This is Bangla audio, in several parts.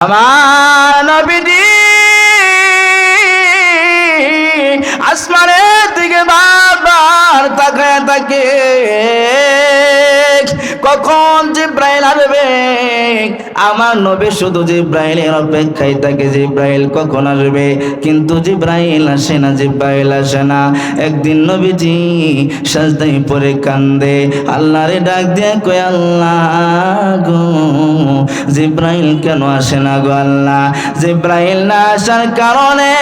আমার আমার নবী শুধু জিব্রাইলের অপেক্ষায় থাকে। জিব্রাইল কখন আসবে? কিন্তু জিব্রাইল আসে না, জিব্রাইল আসে না। একদিন নবীজি সাজদাই পরে কান্দে। আল্লাহরে ডাক দিয়ে কই আল্লাহ গো, জিব্রাইল কেন আসে না গো আল্লাহ? জিব্রাইল না আসার কারণে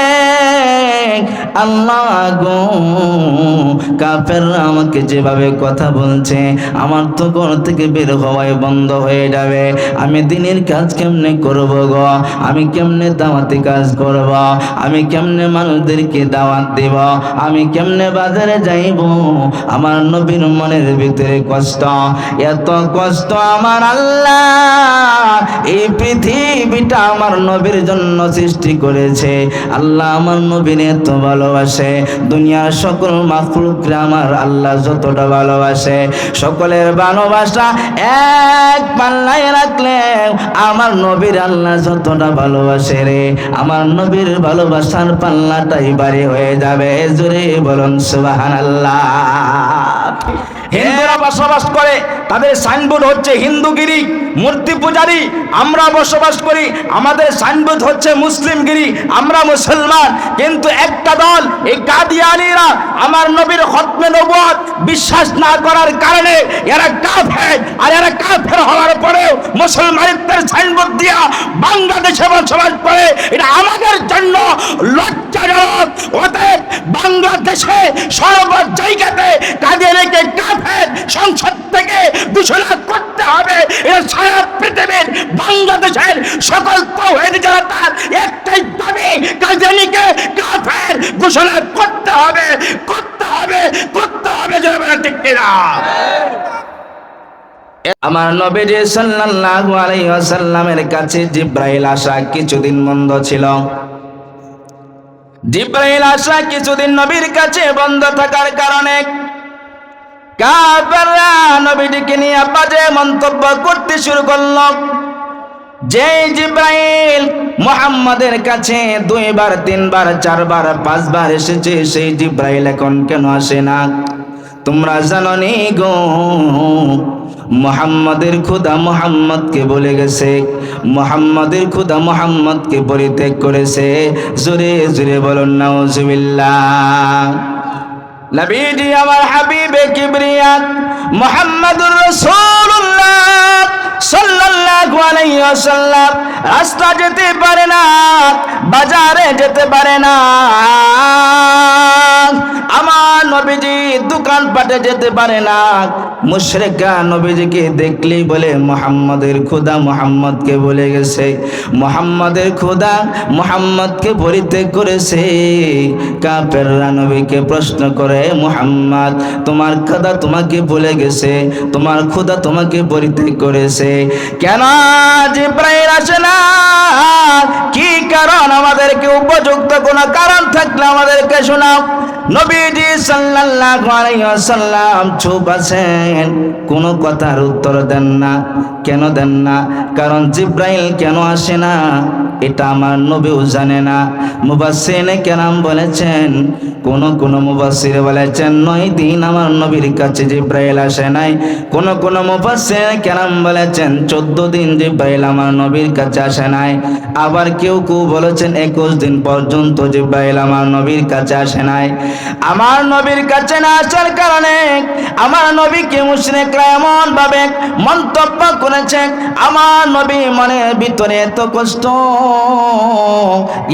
আল্লাহ গো কাফের আমাকে যেভাবে কথা বলছে, আমার তো ঘর থেকে বের হওয়াই বন্ধ হয়ে যাবে। আমি দিনের কাজ কেমনে করব গো? আমি কেমনে দাওয়াতি কাজ করব? আমি কেমনে মানুষদেরকে দাওয়াত দেব? আমি কেমনে বাজারে যাইব? আমার নবীর মনের ভিতরে কষ্ট। এত কষ্ট আমার আল্লাহ এই পৃথিবীটা আমার নবীর জন্য সৃষ্টি করেছে। আল্লাহ আমার নবীর এত ভালোবাসে। দুনিয়ার সকল মাফলুকরা আমার আল্লাহ যতটা ভালোবাসে। সকলের ভালোবাসা এক পাল্লায় রাখলে আমার নবীর আল্লাহ যতটা ভালোবাসে রে, আমার নবীর ভালোবাসার পাল্লাটাই বাড়ি হয়ে যাবে। জোরে বলুন সুবাহান আল্লাহ হিন্দুরা বসবাস করে, তাদের সাইনবোর্ড হচ্ছে হিন্দুগিরি, মূর্তি পূজারি, আমরা বসবাস করি, আমাদের সাইনবোর্ড হচ্ছে মুসলিমগিরি, আমরা মুসলমান। কিন্তু একটা দল, এই কাদিয়ানিরা আমার নবীর খতমে নবুয়ত বিশ্বাস না করার কারণে এরা কাফের। আর এরা কাফের হওয়ার পরেও মুসলমানদের সাইনবোর্ড দিয়া বাংলাদেশে বসবাস করে, এটা আমাদের জন্য লজ্জাজনক। অতএব বাংলাদেশে সর্ব জায়গাতে কাদিয়ানিকে সংসদ থেকে করতে হবে। সারা পৃথিবীর, বাংলাদেশের সকল তৌহিদ যারা তার একটাই দাবি কাদিয়ানিকে কাফের ঘোষণা করতে হবে করতে হবে করতে হবে ঠিক কিনা? আমার নবীজি সাল্লাল্লাহু আলাইহি ওয়াসাল্লামের কাছে জিব্রাইল আসা কিছুদিন বন্ধ ছিল। জিব্রাইল আসা কিছুদিন নবীর কাছে বন্ধ থাকার কারণে কাফেররা নবীজিকে নিয়ে বাজে মন্তব্য করতে শুরু করল যে জিব্রাইল মুহাম্মাদের কাছে দুইবার, তিনবার, চারবার, পাঁচবার এসেছে, সেই জিব্রাইল এখন কেন আসে না? তোমরা জানো নি গো, মোহাম্মদের খুদা মোহাম্মদকে বলে গেছে, মোহাম্মদের খুদা মোহাম্মদকে পরিত্যাগ করেছে। জোরে জোরে বলুন, নাউজুবিল্লাহ। নবীজি আমার হাবিবে কিবরিয়াত মোহাম্মদুর সাল্লাল্লাহু রাস্তা যেতে পারে না, বাজারে যেতে পারে না। আমার নবীজি দোকান পাটে যেতে পারে না। মুশরিকা নবীজিকে দেখলেই বলে, মোহাম্মদের খোদা মোহাম্মদকে বলে গেছে। মোহাম্মদের খোদা মোহাম্মদকে পরিত্যাগ করেছে। কাফেররা নবীকে প্রশ্ন করে, মোহাম্মদ, তোমার খোদা তোমাকে বলে গেছে, তোমার খোদা তোমাকে পরিত্যাগ করেছে। কেন জিব্রাইল আসে না। কি কারণ আমাদেরকে উপযুক্ত কোনো কারণ থাকলে আমাদেরকে শোনাও। নবীজি সাল্লাল্লাহু আলাইহি ওয়াসাল্লাম চুপ আছেন, কোনো কথার উত্তর দেন না। কেন দেন না? কারণ জিব্রাইল কেন আসে না? এটা আমার নবীও জানে না। মুবাসসিরে কেরাম বলেছেন, কোন কোন মুবাসসির বলেছেন, নয় দিন আমার নবীর কাছে জিব্রাইল আসে নাই। কোন কোন মুবাসসির কেরাম বলেছেন, চোদ্দ দিন জিব্রাইল আমার নবীর কাছে আসে নাই। আবার কেউ কেউ বলেছেন, একুশ দিন পর্যন্ত জিব্রাইল আমার নবীর কাছে আসে নাই। আমার নবীর কাছে না আসার কারণে আমার নবীকে মুশরিকরা এমন ভাবে মন্তব্য করেছে আমার নবী মনের ভিতরে এত কষ্ট।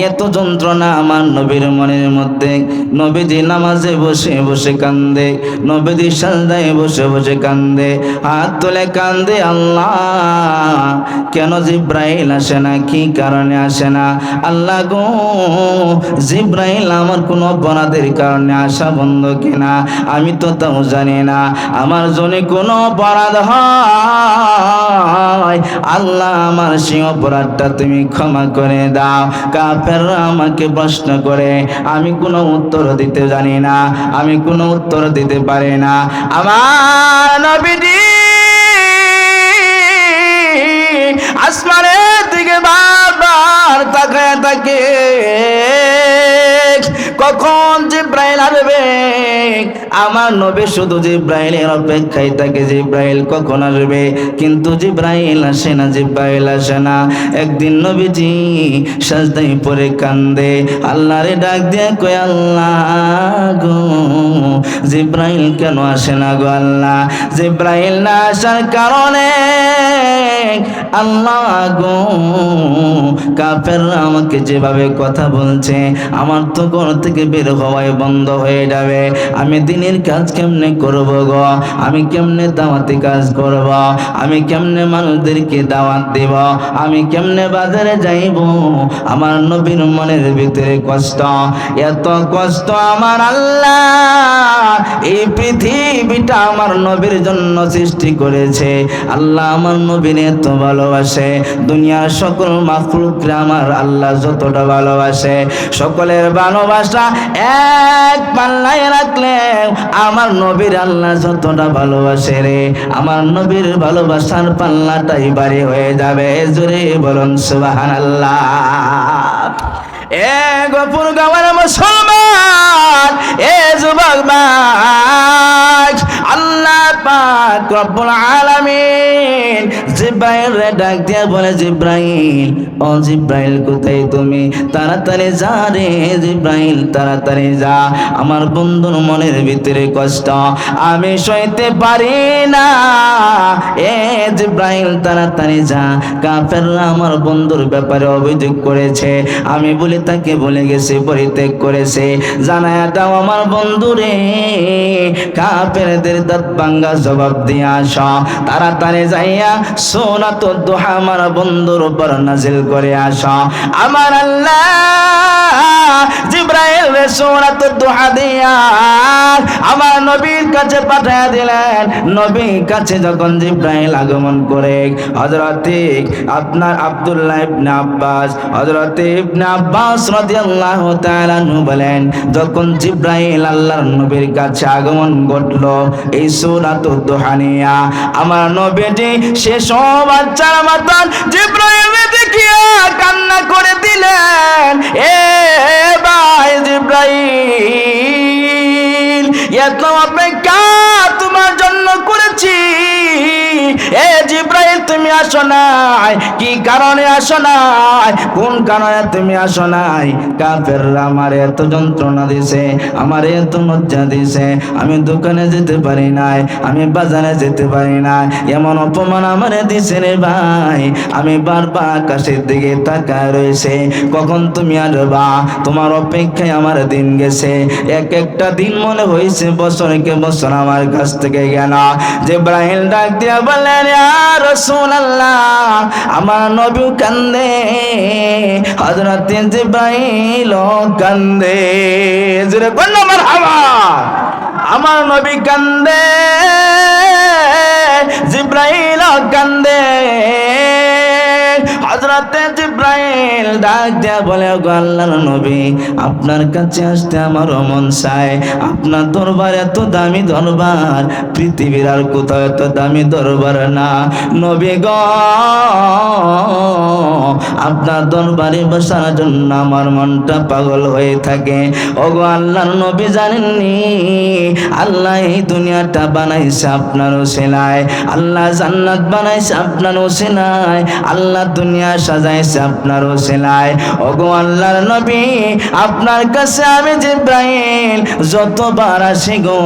এত যন্ত্রণা আমার নবীর মনের মধ্যে। নবীজি নামাজে বসে বসে কান্দে, নবীজি সাজদায় বসে বসে কান্দে, হাত তুলে কান্দে, আল্লাহ, কেন জিব্রাইল আসে না? কি কারণে আসে না? আল্লাহ গো, জিব্রাইল আমার কোনো অপরাধের কারণে আসা বন্ধ কিনা? আমি তো তাও জানি না। আমার জন্য কোনো অপরাধ হয়। আল্লাহ, আমার সেই অপরাধটা তুমি ক্ষমা করে দাও। কাফেররা আমাকে প্রশ্ন করে, আমি কোনো উত্তর দিতে জানি না, আমি কোনো উত্তর দিতে পারি না। আমার নবীজি আসমানের দিকে বারবার তাকায় তাকে আসবে? আমার নবী শুধু জিব্রাইলের অপেক্ষায় থাকে। জিব্রাইল কখন আসবে? কিন্তু জিব্রাইল আসে না, জিব্রাইল আসে না। একদিন নবীজি সাজদাই পরে কান্দে। আল্লাহরে ডাক দিয়ে কই আল্লাহ গো, জিব্রাইল কেন আসে না গো আল্লাহ? জিব্রাইল না আসার কারণে আল্লাহ গো, কাফেররা আমাকে যেভাবে কথা বলছে, আমার তো ঘর থেকে বের হওয়াই বন্ধ হয়ে যাবে। আমি দিনের কাজ কেমনে করব গো? আমি কেমনে দাওয়াতি কাজ করব? আমি কেমনে মানুষদেরকে দাওয়াত দেব? আমি কেমনে বাজারে যাইব? আমার নবীর মনের ভিতরে কষ্ট, এত কষ্ট আমার আল্লাহ। এই পৃথিবীটা আমার নবীর জন্য সৃষ্টি করেছে। আল্লাহ আমার নবীর এত ভালোবাসে। দুনিয়ার সকল মাফলুকরা আমার আল্লাহ যতটা ভালোবাসে। সকলের ভালোবাসা এক পাল্লায় রাখলে আমার নবীর আল্লাহ যতটা ভালোবাসে রে। আমার নবীর ভালোবাসার পাল্লাটাই বাড়ি হয়ে যাবে। জোরে বলুন সুবাহান আল্লাহ এ গপুর গাওয়ার মুসলমান, এ যুবক আল্লাহ পাক রব্বুল আলামিন। জিব্রাইল রে ডাক দিয়া বলে, জিব্রাইল, ও জিব্রাইল, কোথায় তুমি? তাড়াতাড়ি যা রে জিব্রাইল, তাড়াতাড়ি যা। আমার বন্ধুর মনের ভিতরে কষ্ট, আমি সইতে পারি না। এ জিব্রাইল, তাড়াতাড়ি যা। কাফেররা আমার বন্ধুর ব্যাপারে অভিযোগ করেছে, আমি বলি তাকে বলে গেছে, পরিত্যাগ করেছে। জানায় দাও আমার বন্ধুরে, কাফেরদের দাঁত ভাঙ্গা জবাব দিয়ে আস। তাড়াতাড়ি যাইয়া সোনা তো দোহা আমার বন্ধুর উপর নাজিল করে আস। আমার আল্লাহ জিব্রাইল রে সোনা তো দোহা দিয়া আমার নবীর কাছে দিলেন। কাছে যখন জিব্রাইল আগমন করে, হযরতে আপনার আব্দুল্লাহ ইবনে আব্বাস, হযরতে ইবনে আব্বাস রাদিয়াল্লাহু তাআলা আনহু বলেন, যখন জিব্রাইল আল্লাহর নবীর কাছে আগমন ঘটলো, এই দুহানিয়া আমার নবীজি সে সব বাচ্চার মতন জিব্রাইল দেখিয়া কান্না করে দিলেন, এ ভাই জিব্রাইল। তোমার জন্য করেছি। এ তুমি আসো নাই। কি কারণে আসো নাই? কোন কারণে তুমি আসো নাই? আমার এত যন্ত্রণা দিছে, আমার এত লজ্জা দিছে। আমি দোকানে যেতে পারি নাই, আমি বাজারে যেতে পারি নাই। এমন অপমান আমারে দিছে রে ভাই। আমি বারবার আকাশের দিকে তাকায় রয়েছে। কখন তুমি আসবা? তোমার অপেক্ষায় আমার দিন গেছে। এক একটা দিন মনে হয়েছে বছরকে বছর আমার কাছ থেকে গেল যে ব্রাহিল ডাক দিয়া বললেন রাসূলুল্লাহ, আমার নবী কান্দে। হযরত জিব্রাইল কান্দে। জোরে বলল মারহাবা। আমার নবী কান্দে। জিব্রাইল কান্দে। হযরতে জিব্রাইল ডাক দিয়া বলে গো আল্লাহর নবী, আপনার কাছে আসতে আমার মন চায়। আপনার দরবার এত দামি দরবার, পৃথিবীর আর কোথাও এত দামি দরবার না। নবী গ আপনার দরবারে বসার জন্য আমার মনটা পাগল হয়ে থাকে। ওগো আল্লাহর নবী জানেননি? আল্লাহ এই দুনিয়াটা বানাইছে আপনার ওসিলায়। আল্লাহ জান্নাত বানাইছে আপনার ওসিলায়। আল্লাহ দুনিয়া সাজাইছে আপনার ওসিলায়। ওগো আল্লাহর নবী, আপনার কাছে আমি যে জিব্রাইল, যতবার আসি গো,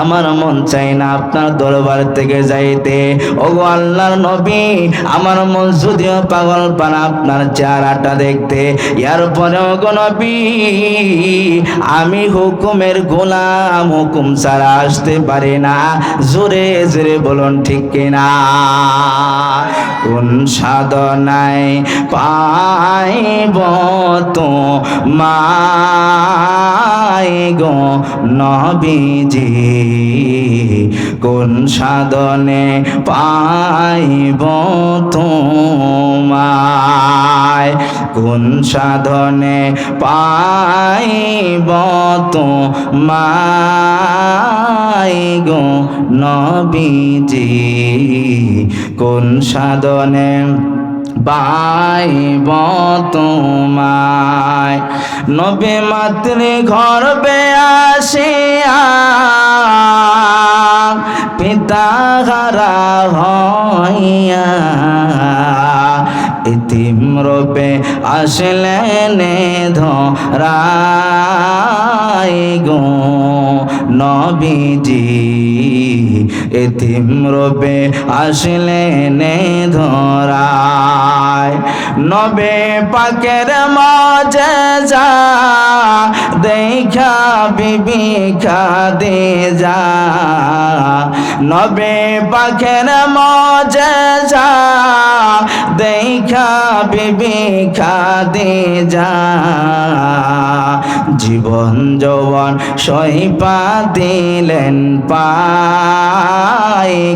আমার মন চাই না আপনার দরবার থেকে যাইতে। ওগো আল্লাহর নবী, আমার মন যদিও পাগল পানা আপনার চেহারাটা দেখতে এর পরেও গো নবী, আমি হুকুমের গোলাম, হুকুম ছাড়া আসতে পারি না। জোরে জোরে বলুন, ঠিক কিনা? কোন সাধনায় পাইব তো মাই গো নবীজি? কোন সাধনে পাইব তোমায়? কোন সাধনে পাইব তোমায় গো নবীজি? কোন সাধনে বাইব তোমায়? নবে মাতৃ ঘর আসিয়া পিতা হারা হইয়া ইতিম রূপে আসলেন ধরাই গো নবীজি। ইতিম রূপে আসলেন ধরায় নবে পাকের মাঝে যা দেখা বিবি দে যা। নবে পাখের মজে যা। দেখা বিবি দে যা। জীবন যৌবন সইপা দিলেন পাই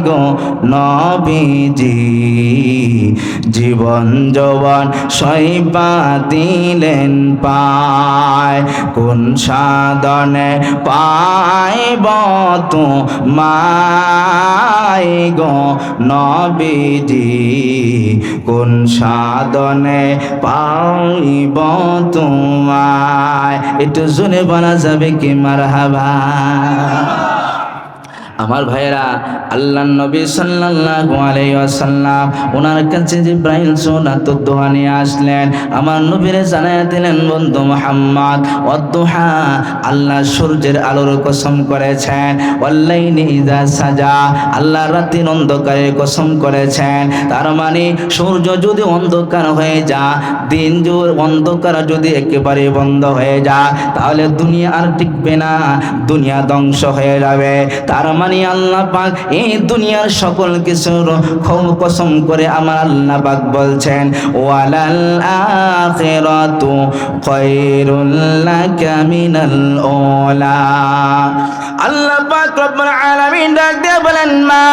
গো নবীজি। জীবন যৌবন সইপা দিলেন পায়। কোন সাধনে পাইব তো মাই গো নবীজি? কোন সাধনে পাইব তোমায়? একটু শুনে বলা যাবে কি মারহাবা? আমার ভাইয়েরা আল্লাহ নবী সাল্লাল্লাহু আলাইহি ওয়াসাল্লাম, ওনার কাছে জিব্রাইল সুন্নাতুদ দোয়া নিয়ে আসলেন। আমার নবীরে জানায়া দিলেন, বন্ধু মুহাম্মদ ওয়াদুহা আল্লাহ সূর্যের আলোর কসম করেছেন, ওয়াল্লাইলি ইযা সাজা, আল্লাহ রাতের অন্ধকারে কসম করেছেন। তার মানে সূর্য যদি অন্ধকার হয়ে যা, দিন জোর অন্ধকার যদি একেবারে বন্ধ হয়ে যা, তাহলে দুনিয়া আর টিকবে না, দুনিয়া ধ্বংস হয়ে যাবে। তার মানে আল্লাহ পাক এই দুনিয়ার সকল কিছুর খুব কসম করে আমার আল্লাহ পাক বলছেন, ওয়ালাল আখিরাতু খায়রুল লাকা মিনাল উলা। আল্লাহ পাক রব্বুল আলামিন ডাক দিয়ে বলেন, মা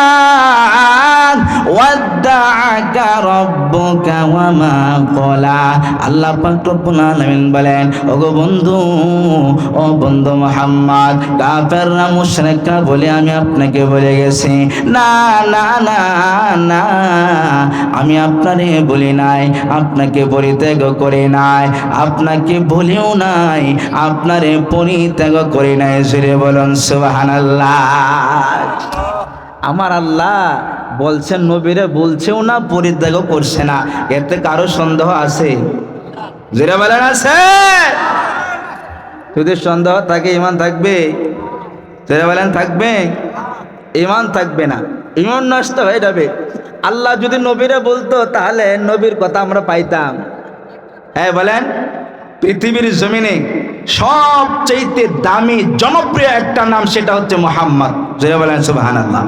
ওয়াদ্দাআকা রাব্বুকা ওয়া মা ক্বালা আল্লাহ পাক রব্বুল আলামিন বলেন, ওগো বন্ধু, ও বন্ধু মুহাম্মদ, কাফেররা মুশরিকরা বলে আমি আপনাকে বলে গেছি, না না না না, আমি আপনারে বলি নাই, আপনাকে পরিত্যাগ করে নাই, আপনাকে বলিও নাই, আপনারে পরিত্যাগ করে নাই। সুরে বলুন, সুবহানাল্লাহ। আমার আল্লাহ বলছেন, নবীরে বলছেও না পরিত্যাগও করছে না। এতে কারও সন্দেহ আছে। জেরা বলেন, আছে? যদি সন্দেহ থাকে ইমান থাকবে জেরা বলেন, থাকবে? ইমান থাকবে না। ইমান নষ্ট হয়ে যাবে। আল্লাহ যদি নবীরে বলতো, তাহলে নবীর কথা আমরা পাইতাম। হ্যাঁ বলেন, পৃথিবীর জমিনে সবচেয়ে দামি, জনপ্রিয় একটা নাম, সেটা হচ্ছে মোহাম্মদ। জেরা বলেন সুবাহান আল্লাহ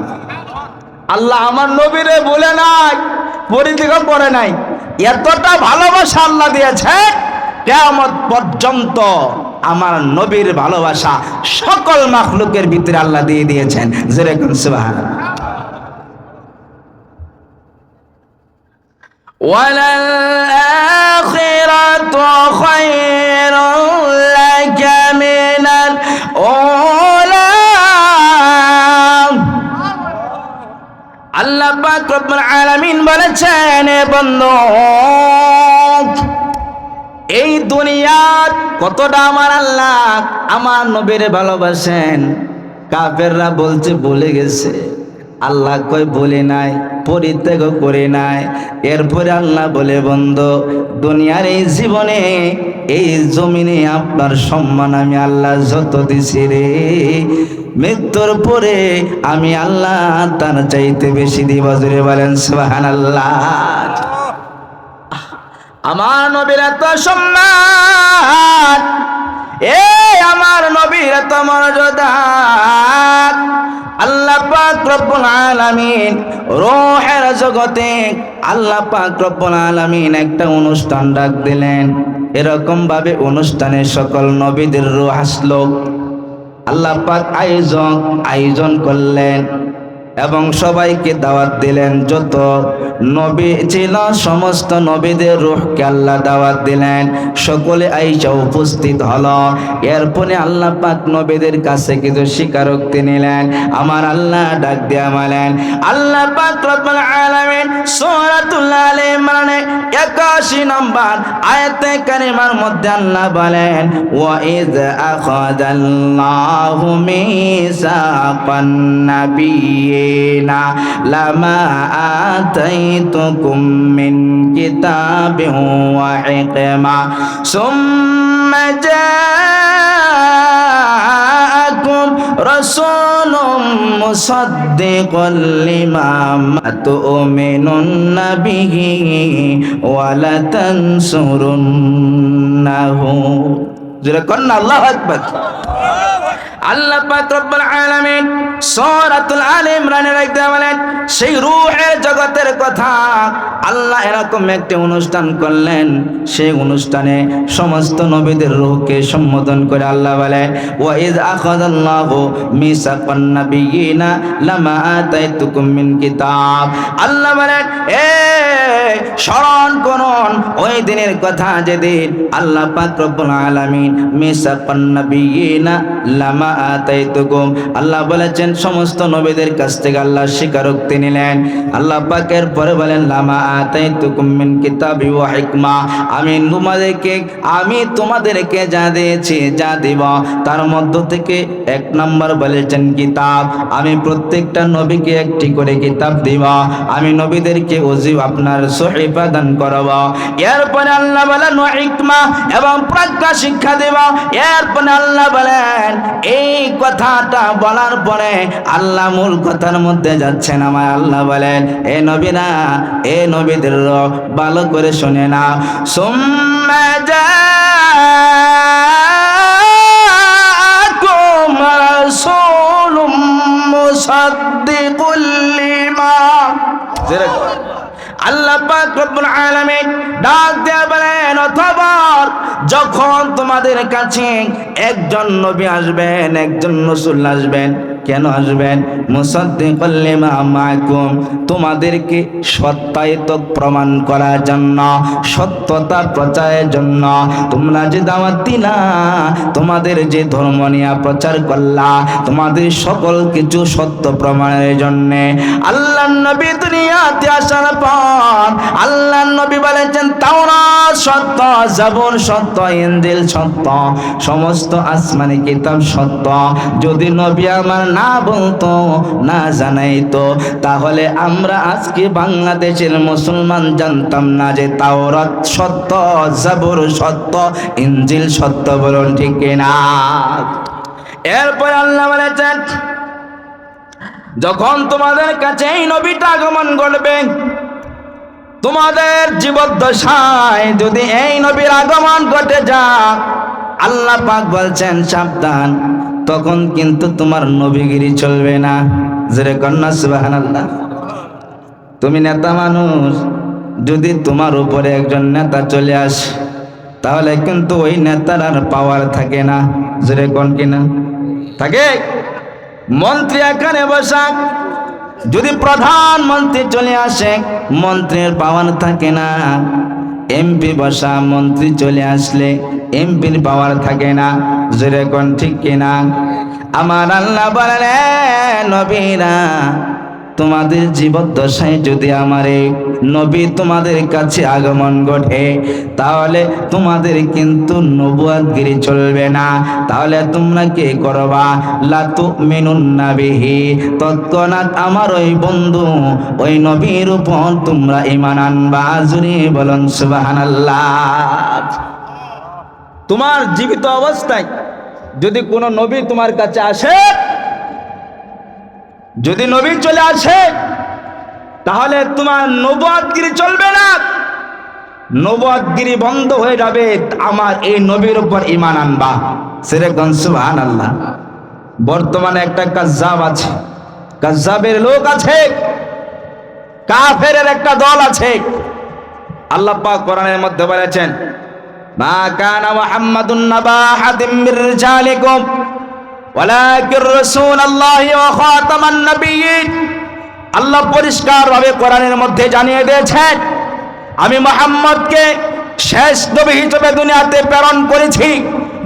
আল্লাহ আমার নবীরে বলে নাই, পরিত্যাগ করে নাই। এতটা ভালোবাসা আল্লাহ দিয়েছে কেমন পর্যন্ত। আমার নবীর ভালোবাসা সকল মাখলুকের ভিতরে আল্লাহ দিয়ে দিয়েছেন যেরকম সুবাহান وللآخرة خير لك من الأولى আল্লাহ পাক রব্বুল আলামিন বলেছেন এ বন্ধু এই দুনিয়ার কতটা আমার আল্লাহ আমার নবীর ভালোবাসেন? কাফেররা বলছে, বলে গেছে। আল্লাহ কয়, বলে নাই, পরিত্যাগ করে নাই। এরপরে আল্লাহ বলে, বন্ধ, দুনিয়ার এই জীবনে এই জমিনে আপনার সম্মান আমি আল্লাহ যত দিছি রে। মৃত্যুর পরে আমি আল্লাহ তার চাইতে বেশি দিব জুড়ে বলেন সুবাহান আল্লাহ আমার নবীর এত সম্মান। এ আমার নবীর এত মর্যাদা। আল্লাহ পাক রব্বুল আলামিন রোহের জগতে আল্লাহ পাক রব্বুল আলামিন একটা অনুষ্ঠান ডাক দিলেন। এরকম ভাবে অনুষ্ঠানে সকল নবীদের রূহ আসলো। আল্লাহ পাক আয়োজন আয়োজন করলেন। এবং সবাইকে দাওয়াত দিলেন। যত নবী ছিল, সমস্ত নবীদের রুহকে আল্লাহ দাওয়াত দিলেন। সকলে আইসা উপস্থিত হলো। এরপরে আল্লাহ পাক নবীদের কাছে কিছু স্বীকারোক্তি নিলেন। আমার আল্লাহ ডাক দিয়া মালেন আল্লাহ পাক রব্বুল আলামিন সূরাতুল আলে ইমরানে 81 নম্বর আয়াতে কারিমার মধ্যে আল্লাহ বলেন, ওয়া ইয আখাযাল্লাহু মিসাকান না লামা আতাইতুকুম মিন কিতাবি ওয়া হিকমা সুম্মা জাআকুম রাসূলুম মুসাদ্দিকুল লিমা তুমিনুন বিহি ওয়া লা তানসুরুন্নাহু যেরকম আল্লাহু আকবার আল্লাহ পাক রব্বুল আলামিন সূরাতুল আলে ইমরানের একদম বলেন, সেই রূহের জগতের কথা আল্লাহ এরকম একটি অনুষ্ঠান করলেন। সেই অনুষ্ঠানে সমস্ত নবীদের রূহকে সম্বোধন করে আল্লাহ বলেন ওয়া ইয আখাযাল্লাহু মিসাকান নাবিয়িনা লামা আতাইতুকুম মিন কিতাব। আল্লাহ বলেন, এ স্মরণ করুন, ওই দিনের কথা যেদিন আল্লাহ পাক রব্বুল আলামিন মিসাকান নাবিয়িনা লামা আল্লাহ বলেছেন, সমস্ত নবীদের কাছ থেকে আল্লাহ স্বীকারোক্তি নিলেন। আল্লাহ পাকের পরে বলেন, লামা আতাইতুকুম মিন কিতাবি ওয়া হিকমা। আমি তোমাদেরকে আমি তোমাদেরকে যা দিয়েছি, যা দিব, তার মধ্য থেকে এক নম্বর বলেছেন কিতাব। আমি প্রত্যেকটা নবীকে একটি করে কিতাব দিব। আমি নবীদেরকে ওজি আপনার সহিফা দান করব। এরপরে আল্লাহ বলেন, ওয়া হিকমা, এবং প্রজ্ঞা শিক্ষা দেব। এরপরে আল্লাহ বলেন, এই কথাটা বলার পরে আল্লাহ মূল কথার মধ্যে যাচ্ছেন। আমার আল্লাহ বলেন, এ নবীরা, এ নবীদের ভালো করে শুনে না সুম্মা যখন তোমাদের কাছে একজন নবী আসবেন, একজন রাসূল আসবেন, কেন আসবেন? মাআকুম, তোমাদেরকে সত্যায়িত প্রমাণ করার জন্য সত্যতা প্রচারের জন্য। তোমরা যে দাওয়াত দিলা, তোমাদের যে ধর্ম নিয়ে প্রচার করলা, তোমাদের সকল কিছু সত্য প্রমাণের জন্যে। আল্লাহ নবী দুনিয়াতে আসার পর আল্লাহ নবী বলেছেন তাওরাত সত্য জাবুর সত্য, ইনজিল সত্য, সমস্ত আসমানি কিতাব সত্য। যদি নবী আমার না বলতো, না জানাইতো, তাহলে আমরা আজকে বাংলাদেশের মুসলমান জানতাম না যে তাওরাত সত্য, জাবুর সত্য, ইনজিল সত্য বলুন ঠিক কিনা? এরপর আল্লাহ বলেছেন, যখন তোমাদের কাছে এই নবীটা আগমন করবে তোমাদের জীবদ্দশায় যদি এই নবীর আগমন ঘটে যাক আল্লাহ পাক বলছেন, সাবধান, তখন কিন্তু তোমার নবীগিরি চলবে না। জেরে কন্যা সুবাহান আল্লাহ তুমি নেতা মানুষ, যদি তোমার উপরে একজন নেতা চলে আসে, তাহলে কিন্তু ওই নেতার আর পাওয়ার থাকে না। জোরে কোন কিনা? থাকে। মন্ত্রী এখানে বসা যদি প্রধানমন্ত্রী চলে আসে, মন্ত্রীর পাওয়ার থাকে না। এমপি বসা মন্ত্রী চলে আসলে এমপির পাওয়ার থাকে না। জোরে কোন ঠিক কিনা? আমার আল্লাহ বলেন "এ নবীরা তোমাদের জীবদ্দশায় যদি আমার নবী তোমাদের কাছে আগমন ঘটে, তাহলে তোমাদের কিন্তু নবুয়াতগিরি চলবে না। তাহলে তোমরা কি করবা? লাতু মিনুন নাবিহি। তৎক্ষণাৎ আমার ওই বন্ধু, ওই নবীর উপর তোমরা ইমান আনবা। জুড়ে বলুন, সুবহানাল্লাহ। তোমার জীবিত অবস্থায় যদি কোনো নবী তোমার কাছে আসে যদি নবী চলে আসে, তাহলে তোমার নবুয়াতগিরি চলবে না। নবুয়াতগিরি বন্ধ হয়ে যাবে, আমার এই নবীর উপর ইমান আনবা। সেরকম সুবহান আল্লাহ বর্তমানে একটা কাজ্জাব আছে। কাজ্জাবের লোক আছে কাফের একটা দল আছে। আল্লাহ পাক কোরআনের মধ্যে বলেছেন, মা কানা মুহাম্মাদুন নাবা মির ولكن رسول الله وخاتم النبيين আল্লাহ পরিষ্কারভাবে কোরআনের মধ্যে জানিয়ে দিয়েছেন আমি মোহাম্মদকে শেষ নবী হিসেবে দুনিয়াতে প্রেরণ করেছি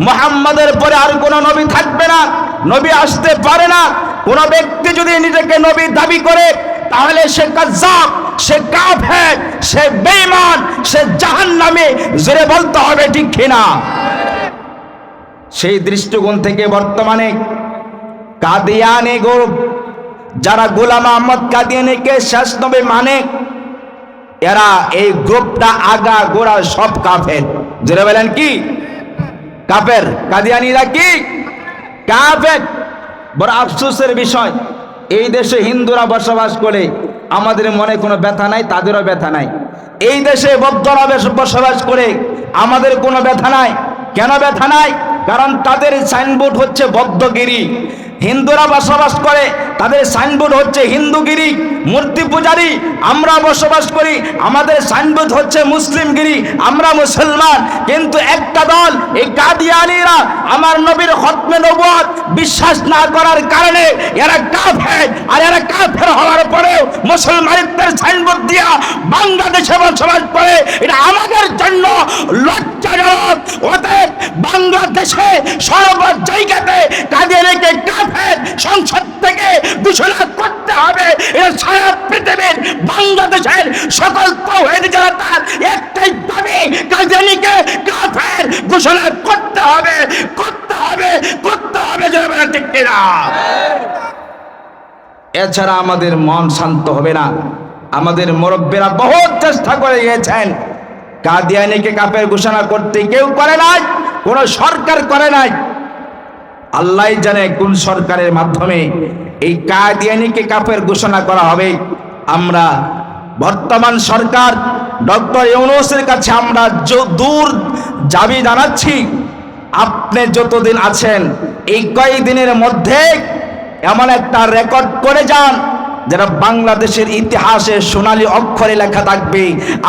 মোহাম্মদের পরে আর কোনো নবী থাকবে না নবী আসতে পারে না কোনো ব্যক্তি যদি নিজেকে নবী দাবি করে তাহলে সে কাজ্জাব সে কাফের সে বেঈমান সে জাহান্নামে জোরে বলতে হবে ঠিক কিনা সেই দৃষ্টিকোণ থেকে বর্তমানে কাদিয়ানি গ্রুপ যারা গোলাম আহমদ কাদিয়ানিকে শেষ নবী মানে এরা এই গ্রুপটা আগা গোড়া সব কাফের। জোরে বলেন কি? কাফের। কাদিয়ানিরা কি? কাফের। বড় আফসোসের বিষয়, এই দেশে হিন্দুরা বসবাস করে আমাদের মনে কোনো ব্যথা নাই, তাদেরও ব্যথা নাই। এই দেশে বৌদ্ধরা বসবাস করে আমাদের কোনো ব্যথা নাই। কেন ব্যথা নাই? কারণ তাদের সাইনবোর্ড হচ্ছে বদ্ধগিরি। হিন্দুরা বসবাস করে, তাদের সাইনবোর্ড হচ্ছে হিন্দুগিরি, মূর্তি পূজারি, আমরা বসবাস করি, আমাদের সাইনবোর্ড হচ্ছে মুসলিমগিরি, আমরা মুসলমান। কিন্তু একটা দল, এই কাদিয়ানিরা আমার নবীর হতমে নবুয়াত বিশ্বাস না করার কারণে এরা কাফের। আর এরা কাফের হওয়ার পরেও মুসলমানদের সাইনবোর্ড দিয়া বাংলাদেশে বসবাস করে, এটা আমাদের জন্য লজ্জাজনক। অতএব বাংলাদেশে সর্ব জায়গাতে কাদিয়ানিকে কাফের সংসদ থেকে ঘোষণা করতে হবে। সারা পৃথিবীর, বাংলাদেশের সকল তৌহিদ যারা তার একটাই দাবি কাফের ঘোষণা করতে হবে করতে হবে করতে হবে ঠিক কিনা। এছাড়া আমাদের মন শান্ত হবে না। আমাদের মুরব্বীরা বহুত চেষ্টা করে গিয়েছেন। কাদিয়ানিকে কাপের ঘোষণা করতে কেউ করে নাই, কোনো সরকার করে নাই। আল্লাহ জানে কোন সরকারের মাধ্যমে এই কাদিয়ানিকে কাফের ঘোষণা করা হবে। আমরা বর্তমান সরকার ডক্টর ইউনুসের কাছে আমরা দূর দাবি জানাচ্ছি আপনি যতদিন আছেন, এই কয়েকদিনের মধ্যে এমন একটা রেকর্ড করে যান। যেটা বাংলাদেশের ইতিহাসে সোনালি অক্ষরে লেখা থাকবে,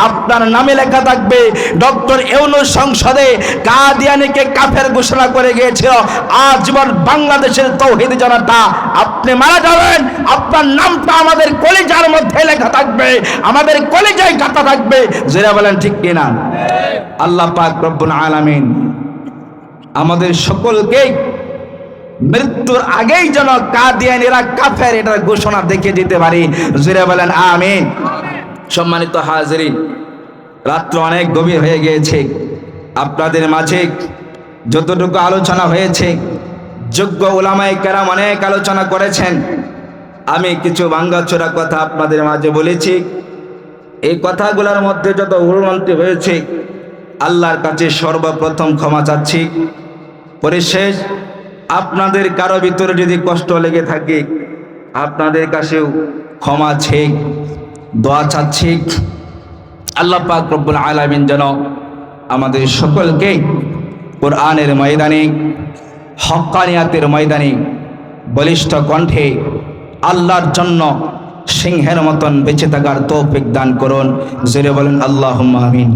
আপনার নামে লেখা থাকবে, ডক্টর ইউনুস সংসদে কাদিয়ানিকে কাফের ঘোষণা করে গিয়েছিল আজীবন বাংলাদেশের তৌহিদ জনতা, আপনি মারা যাবেন, আপনার নামটা আমাদের কলিজার মধ্যে লেখা থাকবে, আমাদের কলিজায় কাটা থাকবে। যেটা বলেন ঠিক কিনা? আল্লাহ পাক রব্বুল আলামিন আমাদের সকলকে মৃত্যুর আগেই যেন কাদিয়ানিরা কাফের এটার ঘোষণা দেখে দিতে পারি। জুড়ে বলেন, আমিন। সম্মানিত হাজরিন, রাত্র অনেক গভীর হয়ে গিয়েছে। আপনাদের মাঝে যতটুকু আলোচনা হয়েছে, যোগ্য ওলামাই কেরাম অনেক আলোচনা করেছেন। আমি কিছু ভাঙ্গাচোরা কথা আপনাদের মাঝে বলেছি। এই কথাগুলোর মধ্যে যত উড়মন্তি হয়েছে, আল্লাহর কাছে সর্বপ্রথম ক্ষমা চাচ্ছি। পরিশেষ আপনাদের কারও ভিতরে যদি কষ্ট লেগে থাকে, আপনাদের কাছেও ক্ষমা ছে দোয়া চাচ্ছি। আল্লাহ পাক রব্বুল আলামিন যেন আমাদের সকলকে কোরআনের ময়দানে হক্কানিয়াতের ময়দানে, বলিষ্ঠ কণ্ঠে, আল্লাহর জন্য সিংহের মতন বেঁচে থাকার তৌফিক দান করুন। জোরে বলেন আল্লাহ আমিন।